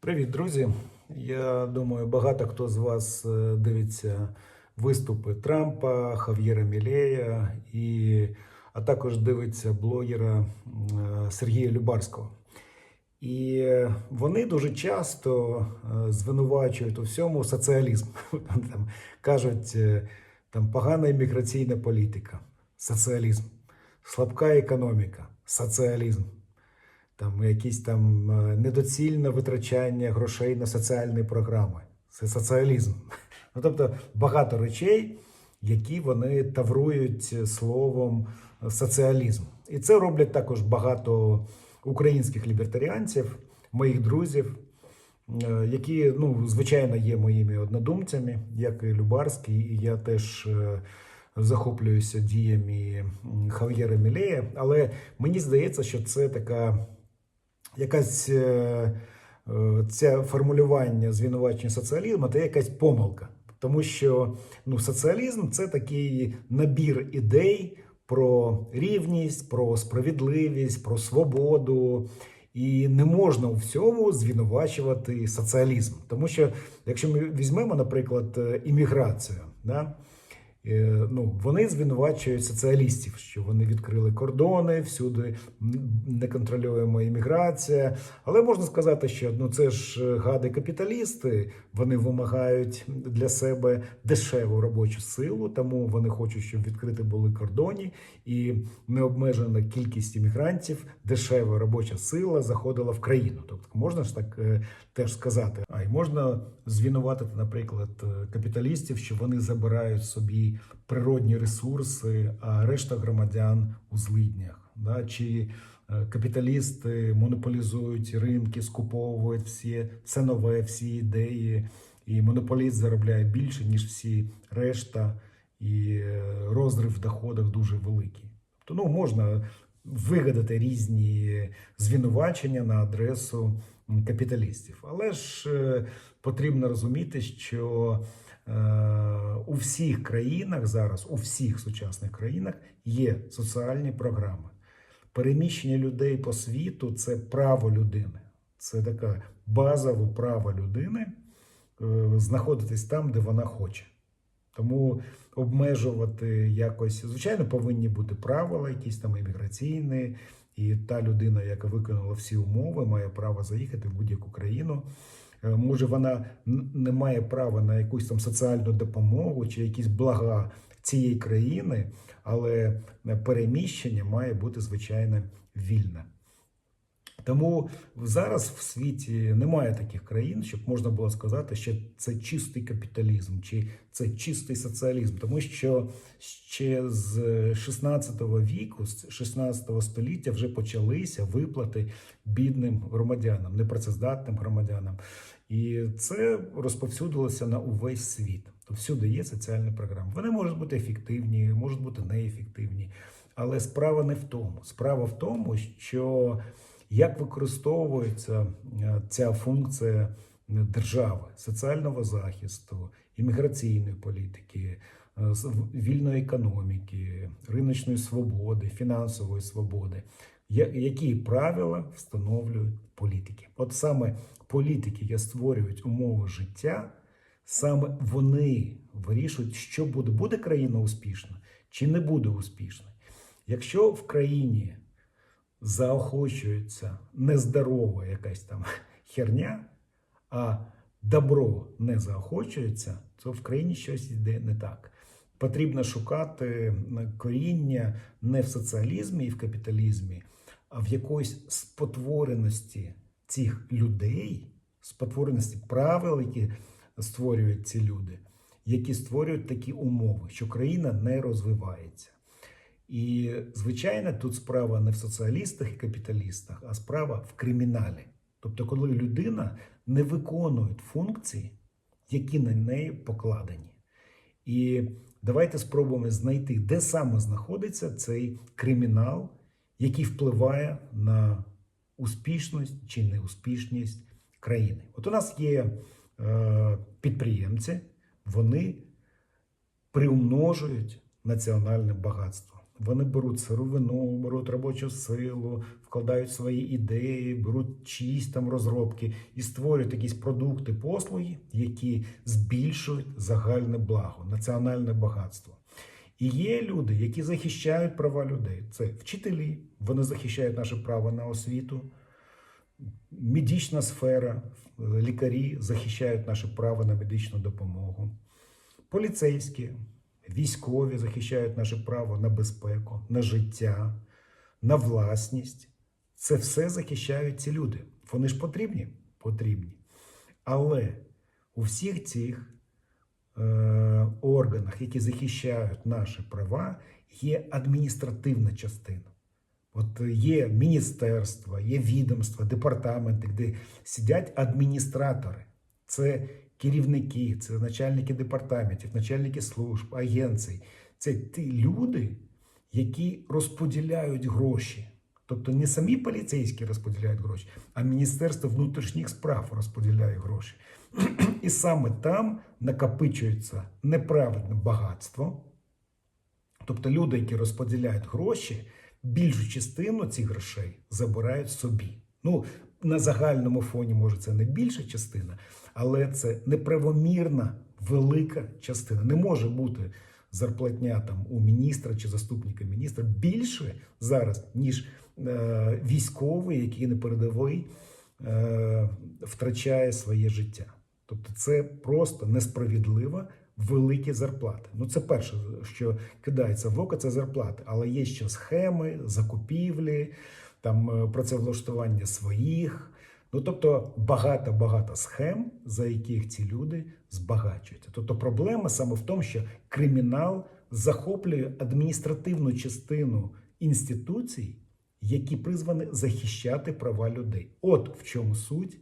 Привіт, друзі! Я думаю, багато хто з вас е, дивиться виступи Трампа, Хав'єра Мілея, і, а також дивиться блогера е, Сергія Любарського. І е, вони дуже часто звинувачують у всьому соціалізм. Там кажуть, там погана імміграційна політика, соціалізм, слабка економіка, соціалізм там якісь там е, недоцільне витрачання грошей на соціальні програми. Це соціалізм. Ну, тобто багато речей, які вони таврують словом соціалізм. І це роблять також багато українських лібертаріанців, моїх друзів, е, які, ну, звичайно, є моїми однодумцями, як і Любарський, і я теж. е, Захоплююся діями Хав'єра Мілея, але мені здається, що це така якась е, е, це формулювання звинувачення соціалізму це якась помилка. Тому що ну, соціалізм це такий набір ідей про рівність, про справедливість, про свободу. І не можна у всьому звинувачувати соціалізм. Тому що, якщо ми візьмемо, наприклад, е, імміграцію, да, ну, вони звинувачують соціалістів, що вони відкрили кордони, всюди неконтролюємо імміграція. Але можна сказати, що ну це ж е, гади капіталісти. Вони вимагають для себе дешеву робочу силу, тому вони хочуть, щоб відкриті були кордони, і необмежена кількість іммігрантів, дешева робоча сила заходила в країну. Тобто можна ж так е, теж сказати. А й можна звинуватити, наприклад, е, капіталістів, що вони забирають собі природні ресурси, а решта громадян у злиднях. Да? Чи е, капіталісти монополізують ринки, скуповують всі все нове, всі ідеї, і монополіст заробляє більше, ніж всі решта, і е, розрив в доходах дуже великий. Тобто, ну, можна вигадати різні звинувачення на адресу капіталістів. Але ж е, потрібно розуміти, що у всіх країнах зараз, у всіх сучасних країнах є соціальні програми. Переміщення людей по світу це право людини. Це таке базове право людини е, знаходитись там, де вона хоче. Тому обмежувати якось, звичайно, повинні бути правила, якісь там імміграційні, і та людина, яка виконала всі умови, має право заїхати в будь-яку країну. Е, Може, вона не має права на якусь там соціальну допомогу чи якісь блага цієї країни, але переміщення має бути звичайно вільне. Тому зараз в світі немає таких країн, щоб можна було сказати, що це чистий капіталізм чи це чистий соціалізм, тому що ще з 16 віку, з 16 століття вже почалися виплати бідним громадянам, непрацездатним громадянам, і це розповсюдилося на увесь світ. То всюди є соціальні програми. Вони можуть бути ефективні, можуть бути неефективні, але справа не в тому. Справа в тому, що як використовується е, ця функція держави, соціального захисту, імміграційної політики, е, вільної економіки, риночної свободи, фінансової свободи, які правила встановлюють політики? От саме політики, які створюють умови життя, саме вони вирішують, що буде, буде країна успішна чи не буде успішна. Якщо в країні заохочується нездорова якась там херня, а добро не заохочується, то в країні щось йде не так. Потрібно шукати коріння не в соціалізмі і в капіталізмі, а в якоїсь спотвореності цих людей, спотвореності правил, які створюють ці люди, які створюють такі умови, що країна не розвивається. І, звичайно, тут справа не в соціалістах і капіталістах, а справа в криміналі. Тобто, коли людина не виконує функції, які на неї покладені. І давайте спробуємо знайти, де саме знаходиться цей кримінал, який впливає на успішність чи неуспішність країни. От у нас є е, підприємці, вони приумножують національне багатство. Вони беруть сировину, беруть робочу силу, вкладають свої ідеї, беруть чиїсь там розробки і створюють якісь продукти, послуги, які збільшують загальне благо, національне багатство. І є люди, які захищають права людей. Це вчителі, вони захищають наше право на освіту, медична сфера, лікарі захищають наше право на медичну допомогу, поліцейські, військові захищають наше право на безпеку, на життя, на власність. Це все захищають ці люди. Вони ж потрібні? Потрібні. Але у всіх цих органах, які захищають наші права, є адміністративна частина. От є міністерства, є відомства, департаменти, де сидять адміністратори. Це керівники, це начальники департаментів, начальники служб, агенцій. Це ті люди, які розподіляють гроші. Тобто не самі поліцейські розподіляють гроші, а Міністерство внутрішніх справ розподіляє гроші. І саме там накопичується неправедне багатство. Тобто люди, які розподіляють гроші, більшу частину цих грошей забирають собі. Ну, на загальному фоні, може, це не більша частина, але це неправомірна велика частина. Не може бути зарплатня там у міністра чи заступника міністра більше зараз, ніж е, військовий, який на передовий е, втрачає своє життя. Тобто це просто несправедливо великі зарплати. Ну, це перше, що кидається в око, це зарплати. Але є ще схеми, закупівлі, там е, працевлаштування своїх. Ну, тобто багато-багато схем, за яких ці люди збагачуються. Тобто проблема саме в тому, що кримінал захоплює адміністративну частину інституцій, які призвані захищати права людей. От в чому суть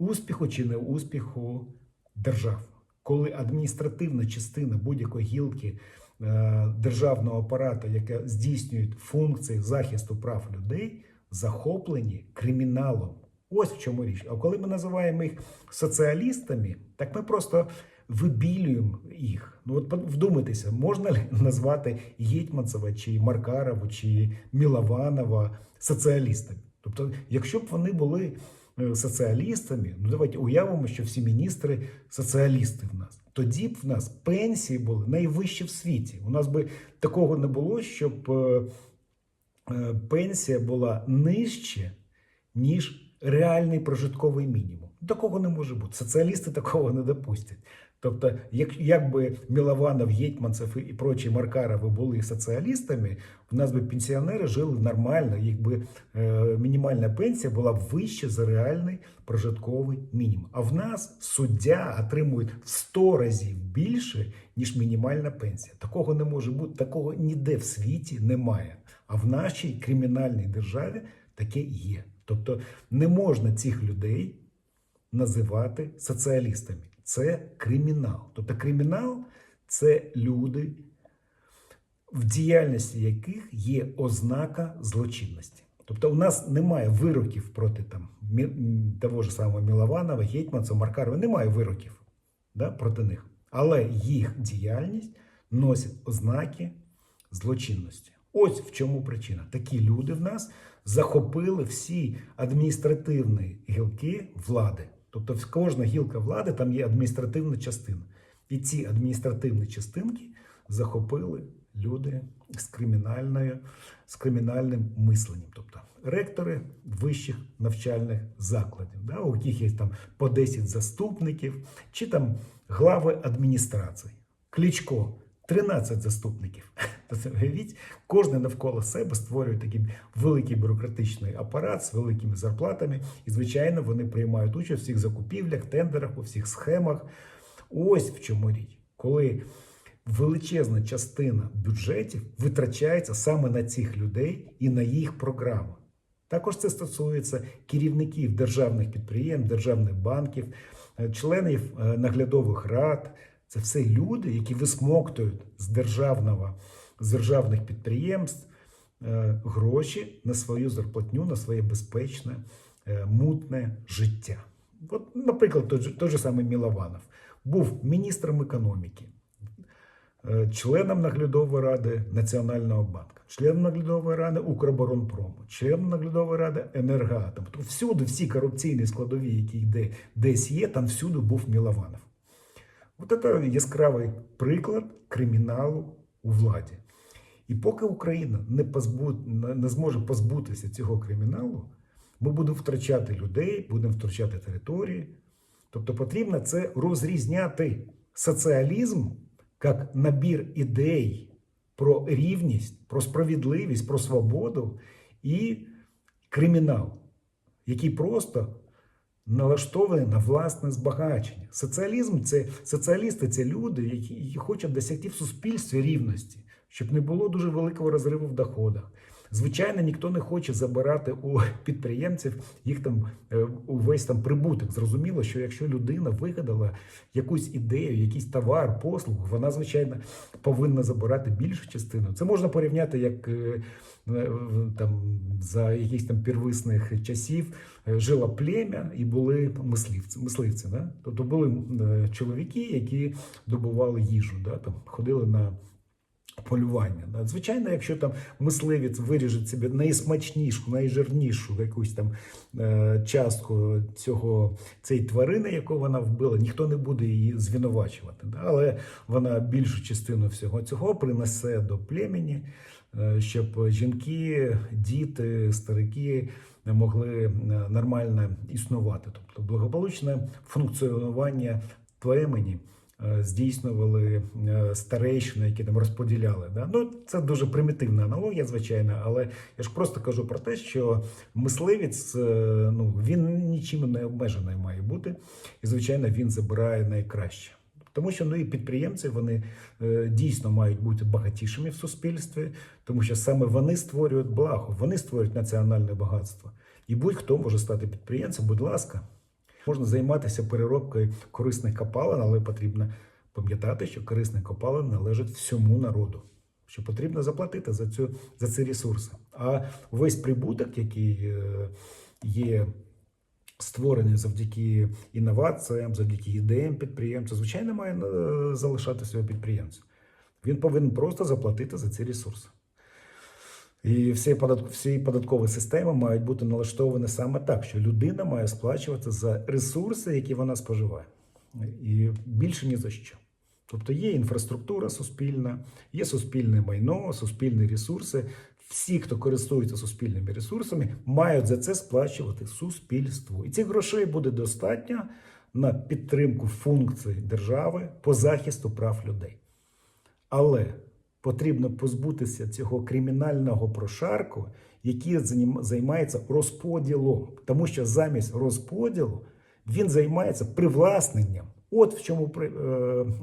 успіху чи не успіху держав. Коли адміністративна частина будь-якої гілки е, державного апарату, яка здійснює функції захисту прав людей, захоплені криміналом. Ось в чому річ. А коли ми називаємо їх соціалістами, так ми просто вибілюємо їх. Ну от вдумайтеся, можна ли назвати Гетьманцева, чи Маркарову, чи Мілованова соціалістами? Тобто, якщо б вони були соціалістами, ну давайте уявимо, що всі міністри соціалісти в нас. Тоді б в нас пенсії були найвищі в світі. У нас би такого не було, щоб е, е, пенсія була нижче, ніж реальний прожитковий мінімум. Такого не може бути. Соціалісти такого не допустять. Тобто, як, якби Мілованов, Єтьманцев і прочі Маркарови були соціалістами, в нас би пенсіонери жили нормально, якби е, мінімальна пенсія була вища за реальний прожитковий мінімум. А в нас суддя отримує в 100 разів більше, ніж мінімальна пенсія. Такого не може бути, такого ніде в світі немає. А в нашій кримінальній державі таке є. Тобто не можна цих людей називати соціалістами. Це кримінал. Тобто кримінал це люди, в діяльності яких є ознака злочинності. Тобто у нас немає вироків проти там, того ж самого Мілованова, Гетьманця, Маркарова, немає вироків да, проти них. Але їх діяльність носить ознаки злочинності. Ось в чому причина. Такі люди в нас захопили всі адміністративні гілки влади. Тобто, кожна гілка влади там є адміністративна частина. І ці адміністративні частинки захопили люди з кримінальною, з кримінальним мисленням. Тобто ректори вищих навчальних закладів, да, у яких є там по 10 заступників, чи там глави адміністрації. Кличко 13 заступників. Тобто, уявіть, кожен навколо себе створює такий великий бюрократичний апарат з великими зарплатами. І, звичайно, вони приймають участь у всіх закупівлях, тендерах, у всіх схемах. Ось в чому річ, коли величезна частина бюджетів витрачається саме на цих людей і на їх програми. Також це стосується керівників державних підприємств, державних банків, е, членів е, наглядових рад. Це все люди, які висмоктують з державного з державних підприємств е, гроші на свою зарплатню, на своє безпечне, е, мутне життя. От, наприклад, той же, самий Мілованов був міністром економіки. е, членом наглядової ради Національного банку, членом наглядової ради Укроборонпрому, членом наглядової ради Енергоатом. Тобто всюди всі корупційні складові, які де, десь є, там всюди був Мілованов. От це яскравий приклад криміналу у владі. І поки Україна не, позбу... не зможе позбутися цього криміналу, ми будемо втрачати людей, будемо втрачати території. Тобто потрібно це розрізняти соціалізм як набір ідей про рівність, про справедливість, про свободу і кримінал, який просто налаштований на власне збагачення. Соціалізм це соціалісти це люди, які, хочуть досягти в суспільстві рівності, щоб не було дуже великого розриву в доходах. Звичайно, ніхто не хоче забирати у підприємців їх там е, увесь там прибуток. Зрозуміло, що якщо людина вигадала якусь ідею, якийсь товар, послугу, вона звичайно повинна забирати більшу частину. Це можна порівняти як е, е, там за якихось там первисних часів жило плем'я і були мисливці. мисливці да? Тобто були чоловіки, які добували їжу, да? там ходили на полювання. Звичайно, якщо там мисливець виріже собі найсмачнішу, найжирнішу якусь там е, частку цього цієї тварини, яку вона вбила, ніхто не буде її звинувачувати. Але вона більшу частину всього цього принесе до племені, е, щоб жінки, діти, старики могли е, нормально існувати, тобто благополучне функціонування племені здійснювали е, старейшини, які там розподіляли. Да? Ну, це дуже примітивна аналогія, звичайно, але я ж просто кажу про те, що мисливець е, ну, він нічим не обмежений має бути, і звичайно він забирає найкраще. Тому що ну і підприємці вони е, дійсно мають бути багатішими в суспільстві, тому що саме вони створюють благо, вони створюють національне багатство. І будь-хто може стати підприємцем, будь ласка. Можна займатися переробкою корисних копалин, але потрібно пам'ятати, що корисні копалини належать всьому народу. Що потрібно заплатити за цю за ці ресурси. А весь прибуток, який е, є створений завдяки інноваціям, завдяки ідеям підприємця, звичайно, має е, залишатися у підприємця. Він повинен просто заплатити за ці ресурси. І всі всі податкові системи мають бути налаштовані саме так, що людина має сплачувати за ресурси, які вона споживає, і більше ні за що. Тобто є інфраструктура суспільна, є суспільне майно, суспільні ресурси. Всі, хто користується суспільними ресурсами, мають за це сплачувати суспільству. І цих грошей буде достатньо на підтримку функцій держави по захисту прав людей. Але потрібно позбутися цього кримінального прошарку, який займається розподілом, тому що замість розподілу він займається привласненням. От в чому е,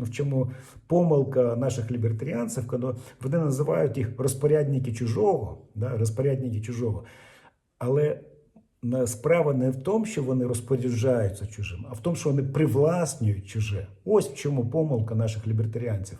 в чому помилка наших лібертаріанців, коли вони називають їх розпорядники чужого, да, розпорядники чужого. Але справа не в тому, що вони розпоряджаються чужим, а в тому, що вони привласнюють чуже. Ось в чому помилка наших лібертаріанців.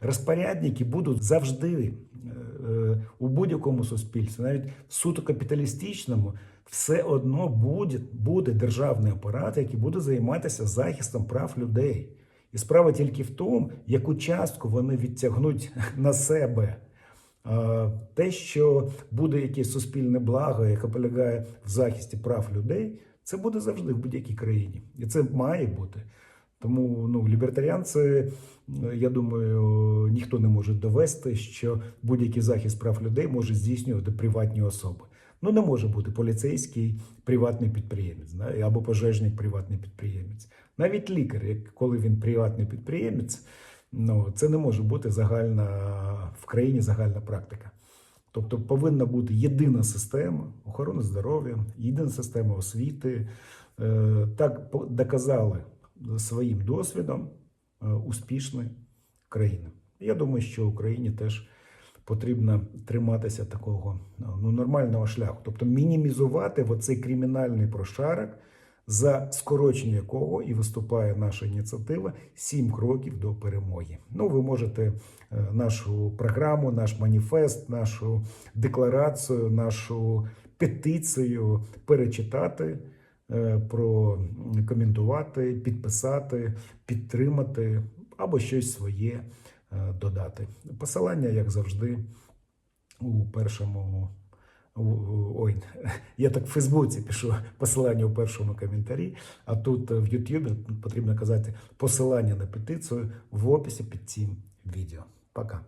Розпорядники будуть завжди е, е, у будь-якому суспільстві, навіть суто капіталістичному, все одно буде, буде державний апарат, який буде займатися захистом прав людей. І справа тільки в тому, яку частку вони відтягнуть на себе. Те, що буде якесь суспільне благо, яке полягає в захисті прав людей, це буде завжди в будь-якій країні. І це має бути. Тому ну, лібертаріанці, я думаю, ніхто не може довести, що будь-який захист прав людей може здійснювати приватні особи. Ну, не може бути поліцейський приватний підприємець або пожежник приватний підприємець. Навіть лікар, коли він приватний підприємець, ну, це не може бути загальна в країні загальна практика. Тобто повинна бути єдина система охорони здоров'я, єдина система освіти. Е, Так доказали своїм досвідом е, успішні країни. Я думаю, що Україні теж потрібно триматися такого ну, нормального шляху, тобто мінімізувати оцей кримінальний прошарок, за скорочення якого і виступає наша ініціатива «Сім кроків до перемоги. Ну, ви можете е, нашу програму, наш маніфест, нашу декларацію, нашу петицію перечитати, е, прокоментувати, підписати, підтримати або щось своє е, е, додати. Посилання, як завжди, у першому. Ой, я так в Фейсбуці пишу посилання у першому коментарі, а тут е, в Ютубі потрібно казати посилання на петицію в описі під цим відео. Пока.